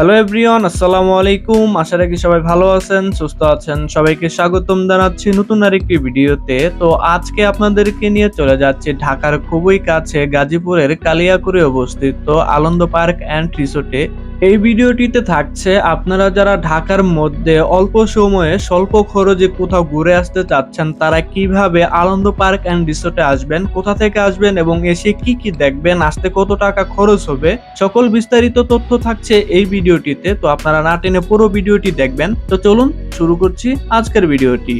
Hello everyone আসসালামু আলাইকুম আশা রাখি সবাই ভালো আছেন, সুস্থ আছেন। সবাইকে স্বাগতম জানাচ্ছি নতুন আরেকটি ভিডিওতে। তো আজকে আপনাদেরকে নিয়ে চলে যাচ্ছে ঢাকার খুবই কাছে গাজীপুরের কালিয়াকুড়ে অবস্থিত আনন্দ পার্ক অ্যান্ড রিসোর্টে। এই ভিডিওটিতে থাকছে আপনারা যারা ঢাকার মধ্যে অল্প সময়ে, স্বল্প খরচে কোথাও ঘুরে আসতে চাচ্ছেন, তারা কীভাবে আনন্দ পার্ক অ্যান্ড রিসোর্টে আসবেন, কোথা থেকে আসবেন এবং এসে কি কি দেখবেন, আসতে কত টাকা খরচ হবে, সকল বিস্তারিত তথ্য থাকছে এই ভিডিওটিতে। তো আপনারা না টেনে পুরো ভিডিওটি দেখবেন। তো চলুন শুরু করছি আজকের ভিডিওটি।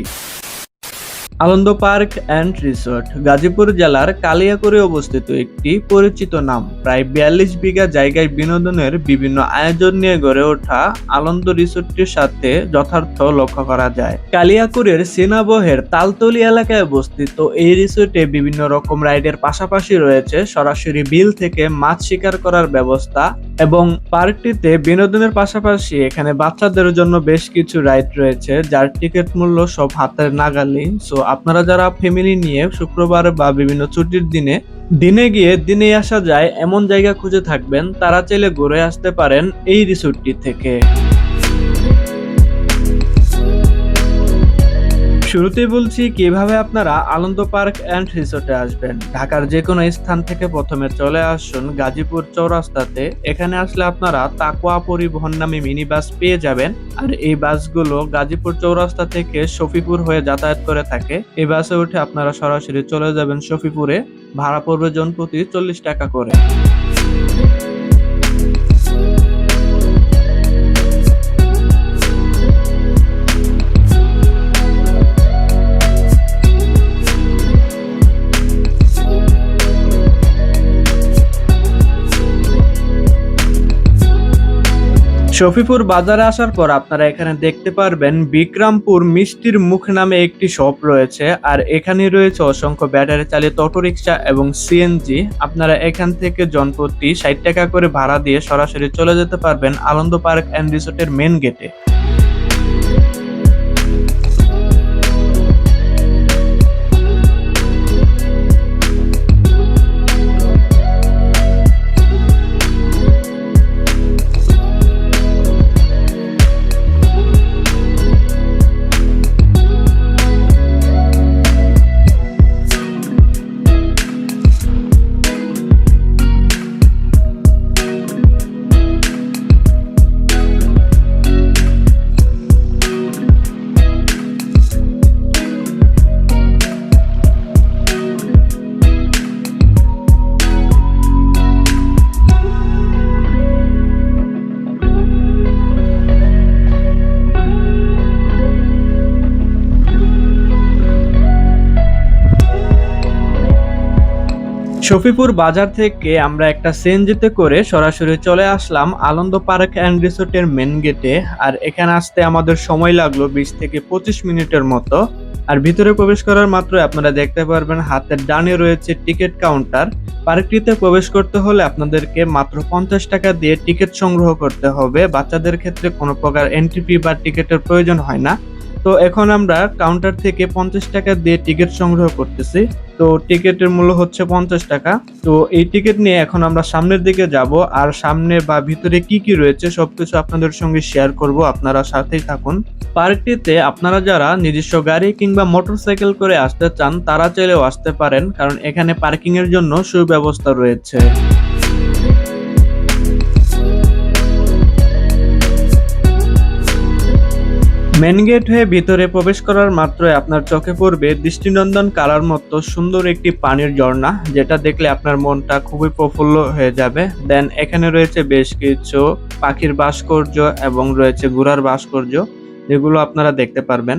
Ananda park and resort, Gazipur জেলার কালিয়াকুড়ে অবস্থিত একটি পরিচিত নাম। প্রায় বিয়াল্লিশ বিঘা জায়গায় বিনোদনের বিভিন্ন আয়োজন নিয়ে গড়ে ওঠা আনন্দ রিসোর্টটির সাথে যথার্থ লক্ষ্য করা যায়। কালিয়াকুড়ের সিনাবহের তালতলি এলাকায় অবস্থিত এই রিসোর্টে বিভিন্ন রকম রাইডের পাশাপাশি রয়েছে সরাসরি বিল থেকে মাছ শিকার করার ব্যবস্থা এবং পার্কটিতে বিনোদনের পাশাপাশি এখানে বাচ্চাদের জন্য বেশ কিছু রাইড রয়েছে, যার টিকিট মূল্য সব হাতের নাগালি সো আপনারা যারা ফ্যামিলি নিয়ে শুক্রবার বা বিভিন্ন ছুটির দিনে দিনে গিয়ে দিনে আসা যায়, এমন জায়গা খুঁজে থাকবেন, তারা চাইলে ঘুরে আসতে পারেন এই রিসোর্টটি থেকে। শুরুতেই বলছি কীভাবে আপনারা আনন্দ পার্ক অ্যান্ড রিসোর্টে আসবেন। ঢাকার যে কোনো স্থান থেকে প্রথমে চলে আসুন গাজীপুর চৌরাস্তাতে। এখানে আসলে আপনারা তাকোয়া পরিবহন নামে মিনি বাস পেয়ে যাবেন। আর এই বাসগুলো গাজীপুর চৌরাস্তা থেকে শফিপুর হয়ে যাতায়াত করে থাকে। এই বাসে উঠে আপনারা সরাসরি চলে যাবেন শফিপুরে। ভাড়া পড়বে জন প্রতি চল্লিশ টাকা করে। শফিপুর বাজারে আসার পর আপনারা এখানে দেখতে পারবেন বিক্রমপুর মিষ্টির মুখ নামে একটি শপ রয়েছে, আর এখানে রয়েছে অসংখ্য ব্যাটারি চালিত অটোরিকশা এবং সিএনজি আপনারা এখান থেকে জনপ্রতি ষাট টাকা করে ভাড়া দিয়ে সরাসরি চলে যেতে পারবেন আনন্দ পার্ক অ্যান্ড রিসোর্টের মেন গেটে শফিপুর বাজার থেকে আমরা একটা সিএনজিতে করে সরাসরি চলে আসলাম আনন্দ পার্ক অ্যান্ড রিসোর্টের মেন গেটে আর এখানে আসতে আমাদের সময় লাগল বিশ থেকে পঁচিশ মিনিটের মতো। আর ভিতরে প্রবেশ করার মাত্র আপনারা দেখতে পারবেন হাতের ডানে রয়েছে টিকিট কাউন্টার। পার্কটিতে প্রবেশ করতে হলে আপনাদেরকে মাত্র পঞ্চাশ টাকা দিয়ে টিকিট সংগ্রহ করতে হবে। বাচ্চাদের ক্ষেত্রে কোনো প্রকার এন্ট্রি ফি বা টিকিটের প্রয়োজন হয় না। তো এখন আমরা কাউন্টার থেকে পঞ্চাশ টাকা দিয়ে টিকিট সংগ্রহ করতেছি। তো টিকিটের মূল্য হচ্ছে পঞ্চাশ টাকা। তো এই টিকিট নিয়ে এখন আমরা সামনের দিকে যাব আর সামনে বা ভিতরে কি কি রয়েছে সবকিছু আপনাদের সঙ্গে শেয়ার করব। আপনারা সাথেই থাকুন। পার্কটিতে আপনারা যারা নিজস্ব গাড়ি কিংবা মোটরসাইকেল করে আসতে চান, তারা চাইলেও আসতে পারেন, কারণ এখানে পার্কিং এর জন্য সুব্যবস্থা রয়েছে। মেন গেট হয়ে ভিতরে প্রবেশ করার মাত্রই আপনার চোখে পড়বে দৃষ্টিনন্দন কালার মতো সুন্দর একটি পানির ঝর্ণা, যেটা দেখলে আপনার মনটা খুবই প্রফুল্ল হয়ে যাবে। দেন এখানে রয়েছে বেশ কিছু পাখির ভাস্কর্য এবং রয়েছে ঘোড়ার ভাস্কর্য, যেগুলো আপনারা দেখতে পারবেন।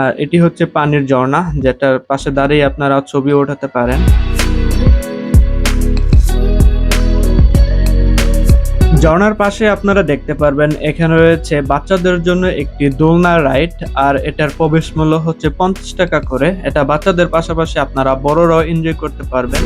আর এটি হচ্ছে পানির ঝর্ণা, যেটার পাশে দাঁড়িয়ে আপনারা ছবি ওঠাতে পারেন। ঝর্ণার পাশে আপনারা দেখতে পারবেন, এখানে রয়েছে বাচ্চাদের জন্য একটি দোলনা রাইড, আর এটার প্রবেশ মূল্য হচ্ছে পঞ্চাশ টাকা করে। এটা বাচ্চাদের পাশাপাশি আপনারা বড়রাও এনজয় করতে পারবেন।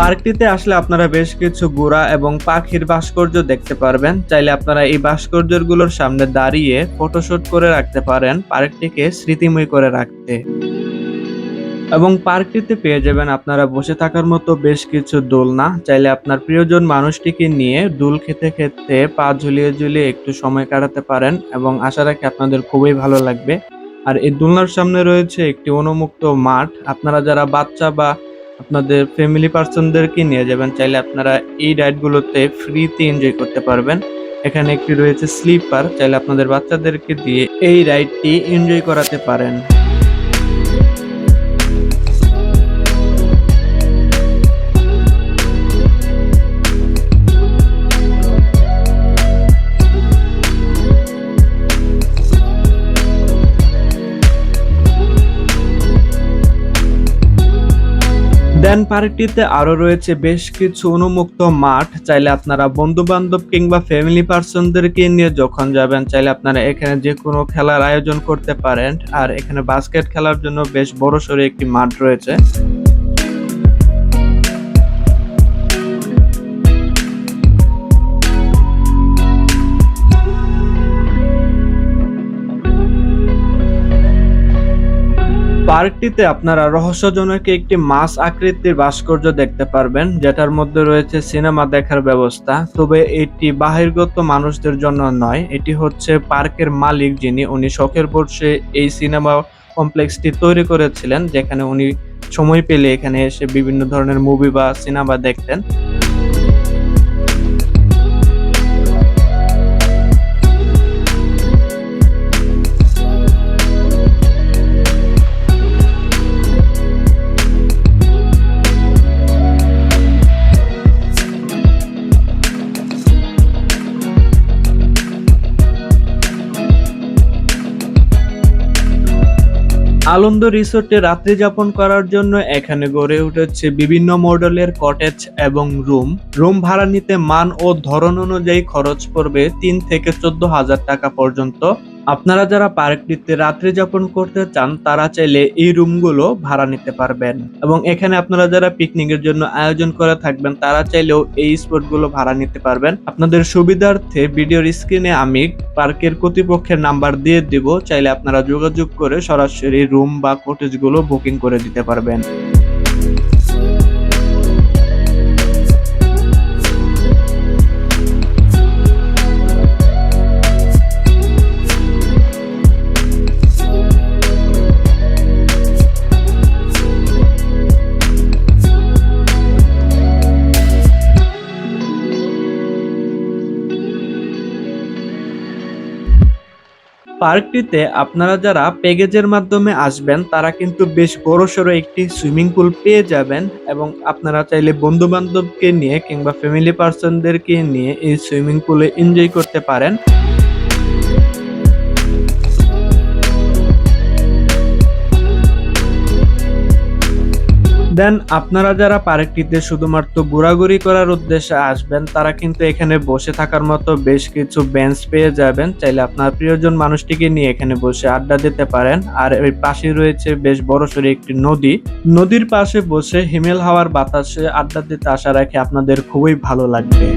পার্কটিতে আসলে আপনারা বেশ কিছু গোড়া এবং পাখির ভাস্কর্য দেখতে পারবেন। চাইলে আপনারা এই ভাস্কর্যগুলোর সামনে দাঁড়িয়ে ফটোশুট করে রাখতে পারেন পার্কটিকে স্মৃতিময় করে রাখতে। এবং পার্কটিতে পেয়ে যাবেন আপনারা বসে থাকার মতো বেশ কিছু দোলনা। চাইলে আপনার প্রিয়জন মানুষটিকে নিয়ে দুল খেতে খেতে পা ঝুলিয়ে ঝুলিয়ে একটু সময় কাটাতে পারেন এবং আশা রাখি আপনাদের খুবই ভালো লাগবে। আর এই দোলনার সামনে রয়েছে একটি অনুমুক্ত মাঠ। আপনারা যারা বাচ্চা বা আপনাদের ফ্যামিলি পার্সনদেরকে নিয়ে যাবেন। চাইলে আপনারা এই রাইডগুলোতে ফ্রিতে এনজয় করতে পারবেন। এখানে একটি রয়েছে স্লিপার চাইলে আপনাদের বাচ্চাদেরকে দিয়ে এই রাইডটি এনজয় করাতে পারেন। দেন পার্কটিতে আরও রয়েছে বেশ কিছু অনুমুক্ত মাঠ। চাইলে আপনারা বন্ধু বান্ধব কিংবা ফ্যামিলি পার্সনদেরকে নিয়ে যখন যাবেন, চাইলে আপনারা এখানে যে কোনো খেলার আয়োজন করতে পারেন। আর এখানে বাস্কেট খেলার জন্য বেশ বড়সড় একটি মাঠ রয়েছে। পার্কটিতে আপনারা রহস্যজনক একটি মাছ আকৃতির ভাস্কর্য দেখতে পারবেন, যেটার মধ্যে রয়েছে সিনেমা দেখার ব্যবস্থা। তবে এটি বাহিরগত মানুষদের জন্য নয়, এটি হচ্ছে পার্কের মালিক যিনি, উনি শখের বর্ষে এই সিনেমা কমপ্লেক্সটি তৈরি করেছিলেন, যেখানে উনি সময় পেলে এখানে এসে বিভিন্ন ধরনের মুভি বা সিনেমা দেখতেন। আনন্দ রিসোর্টে রাত্রি যাপন করার জন্য এখানে গড়ে উঠেছে বিভিন্ন মডেলের কটেজ এবং রুম রুম ভাড়া নিতে মান ও ধরন অনুযায়ী খরচ পড়বে তিন থেকে চোদ্দ হাজার টাকা পর্যন্ত। আপনারা যারা পার্কটিতে রাত্রি যাপন করতে চান, তারা চাইলে এই রুমগুলো ভাড়া নিতে পারবেন। এবং এখানে আপনারা যারা পিকনিকের জন্য আয়োজন করে থাকবেন, তারা চাইলেও এই স্পটগুলো ভাড়া নিতে পারবেন। আপনাদের সুবিধার্থে ভিডিওর স্ক্রিনে আমি পার্কের কর্তৃপক্ষের নাম্বার দিয়ে দিব, চাইলে আপনারা যোগাযোগ করে সরাসরি রুম বা কটেজগুলো বুকিং করে দিতে পারবেন। পার্কটিতে আপনারা যারা প্যাকেজের মাধ্যমে আসবেন, তারা কিন্তু বেশ বড়সড় একটি সুইমিং পুল পেয়ে যাবেন এবং আপনারা চাইলে বন্ধু বান্ধবকে নিয়ে কিংবা ফ্যামিলি পার্সনদেরকে নিয়ে এই সুইমিং পুলে এনজয় করতে পারেন। দেন আপনারা যারা পার্কটিতে শুধুমাত্র ঘোরাঘুরি করার উদ্দেশ্যে আসবেন, তারা কিন্তু এখানে বসে থাকার মতো বেশ কিছু বেঞ্চ পেয়ে যাবেন। চাইলে আপনার প্রিয়জন মানুষটিকে নিয়ে এখানে বসে আড্ডা দিতে পারেন। আর এর পাশে রয়েছে বেশ বড় সড়ো একটি নদী। নদীর পাশে বসে হিমেল হাওয়ার বাতাসে আড্ডা দিতে আশা রাখি আপনাদের খুবই ভালো লাগবে।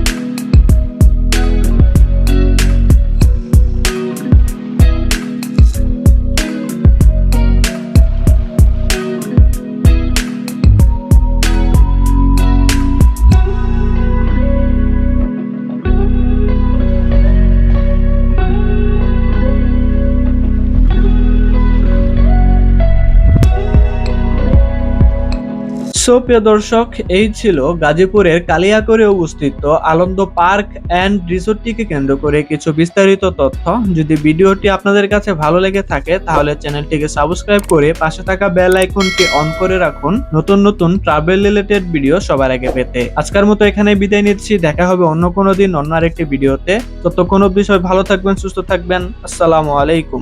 সো প্রিয় দর্শক, এই ছিল গাজীপুরের কালিয়াকরে অবস্থিত আনন্দ পার্ক অ্যান্ড রিসোর্টটিকে কেন্দ্র করে কিছু বিস্তারিত তথ্য। যদি ভিডিওটি আপনাদের কাছে ভালো লেগে থাকে, তাহলে চ্যানেলটিকে সাবস্ক্রাইব করে পাশে থাকা বেল আইকনটি অন করে রাখুন। নতুন নতুন ট্রাভেল রিলেটেড ভিডিও সবার আগে পেতে। আজকের মতো এখানে বিদায় নিচ্ছি। দেখা হবে অন্য কোনো দিন অন্য আরেকটি ভিডিওতে ততক্ষণ সবাই ভালো থাকবেন, সুস্থ থাকবেন। আসসালামু আলাইকুম।